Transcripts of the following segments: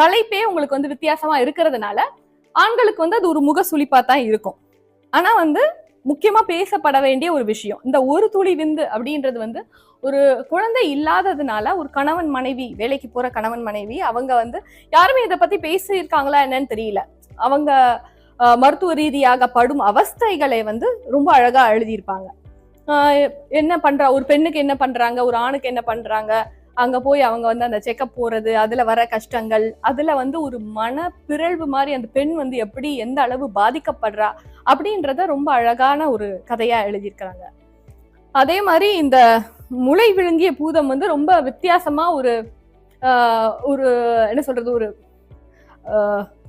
தலைப்பே உங்களுக்கு வந்து வித்தியாசமா இருக்கிறதுனால ஆண்களுக்கு வந்து அது ஒரு முக சுழிப்பா தான் இருக்கும். ஆனா வந்து முக்கியமா பேசப்பட வேண்டிய ஒரு விஷயம் இந்த ஒரு துளி விந்து அப்படின்றது வந்து ஒரு குழந்தை இல்லாததுனால ஒரு கணவன் மனைவி வேலைக்கு போற கணவன் மனைவி அவங்க வந்து யாருமே இதை பத்தி பேசியிருக்காங்களா என்னன்னு தெரியல. அவங்க மருத்துவ ரீதியாக படும் அவஸ்தைகளை வந்து ரொம்ப அழகா எழுதியிருப்பாங்க. என்ன பண்றா ஒரு பெண்ணுக்கு என்ன பண்றாங்க ஒரு ஆணுக்கு என்ன பண்றாங்க அங்க போய் அவங்க வந்து அந்த செக்கப் போறது அதுல வர கஷ்டங்கள் அதுல வந்து ஒரு மன பிறழ்வு மாதிரி அந்த பெண் வந்து எப்படி எந்த அளவு பாதிக்கப்படுறா அப்படின்றத ரொம்ப அழகான ஒரு கதையா எழுதியிருக்கிறாங்க. அதே மாதிரி இந்த முளை விழுங்கிய பூதம் வந்து ரொம்ப வித்தியாசமா ஒரு ஒரு என்ன சொல்றது ஒரு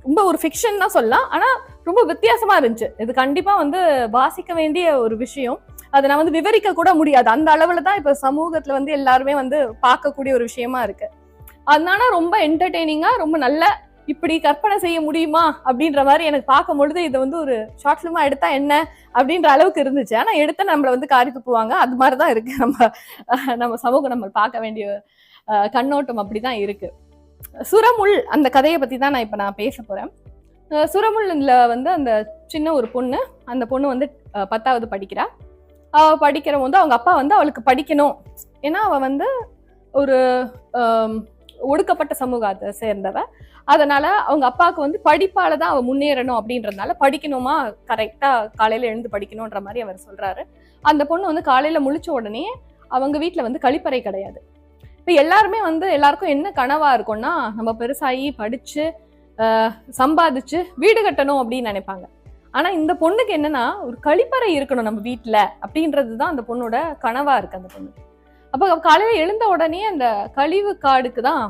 ரொம்ப ஒரு ஃபிக்ஷன் தான் சொல்லலாம். ஆனா ரொம்ப வித்தியாசமா இருந்துச்சு. இது கண்டிப்பா வந்து வாசிக்க வேண்டிய ஒரு விஷயம். அதை நான் வந்து விவரிக்க கூட முடியாது. அந்த அளவுல தான் இப்ப சமூகத்துல வந்து எல்லாருமே வந்து பார்க்கக்கூடிய ஒரு விஷயமா இருக்கு. அதனால ரொம்ப என்டர்டெய்னிங்கா ரொம்ப நல்ல இப்படி கற்பனை செய்ய முடியுமா அப்படின்ற மாதிரி எனக்கு பார்க்கும் பொழுது இது வந்து ஒரு ஷார்ட் ஃபிலிமா எடுத்தா என்ன அப்படின்ற அளவுக்கு இருந்துச்சு. ஆனா எடுத்த நம்மள வந்து காரி துப்புவாங்க. அது மாதிரிதான் இருக்கு. நம்ம நம்ம சமூகம் நம்ம பார்க்க வேண்டிய கண்ணோட்டம் அப்படிதான் இருக்கு. சுரமுள் அந்த கதையை பத்தி தான் நான் இப்ப நான் பேச போறேன். சுரமுள்ல வந்து அந்த சின்ன ஒரு பொண்ணு அந்த பொண்ணு வந்து பத்தாவது படிக்கிறா. அவ படிக்கிற போது அவங்க அப்பா வந்து அவளுக்கு படிக்கணும். ஏன்னா அவ வந்து ஒரு ஒடுக்கப்பட்ட சமூகத்தை சேர்ந்தவ. அதனால அவங்க அப்பாவுக்கு வந்து படிப்பால தான் அவ முன்னேறணும் அப்படின்றதுனால படிக்கணுமா? கரெக்டா காலையில எழுந்து படிக்கணுன்ற மாதிரி அவர் சொல்றாரு. அந்த பொண்ணு வந்து காலையில முழிச்ச உடனே அவங்க வீட்டுல வந்து கழிப்பறை கிடையாது. இப்ப எல்லாருமே வந்து எல்லாருக்கும் என்ன கனவா இருக்கும்னா நம்ம பெருசாகி படிச்சு சம்பாதிச்சு வீடு கட்டணும் அப்படின்னு நினைப்பாங்க. ஆனா இந்த பொண்ணுக்கு என்னன்னா ஒரு கழிப்பறை இருக்கணும் நம்ம வீட்டுல அப்படின்றது தான் அந்த பொண்ணோட கனவா இருக்கு அந்த பொண்ணு. அப்ப காலையில எழுந்த உடனே அந்த கழிவு காடுக்கு தான்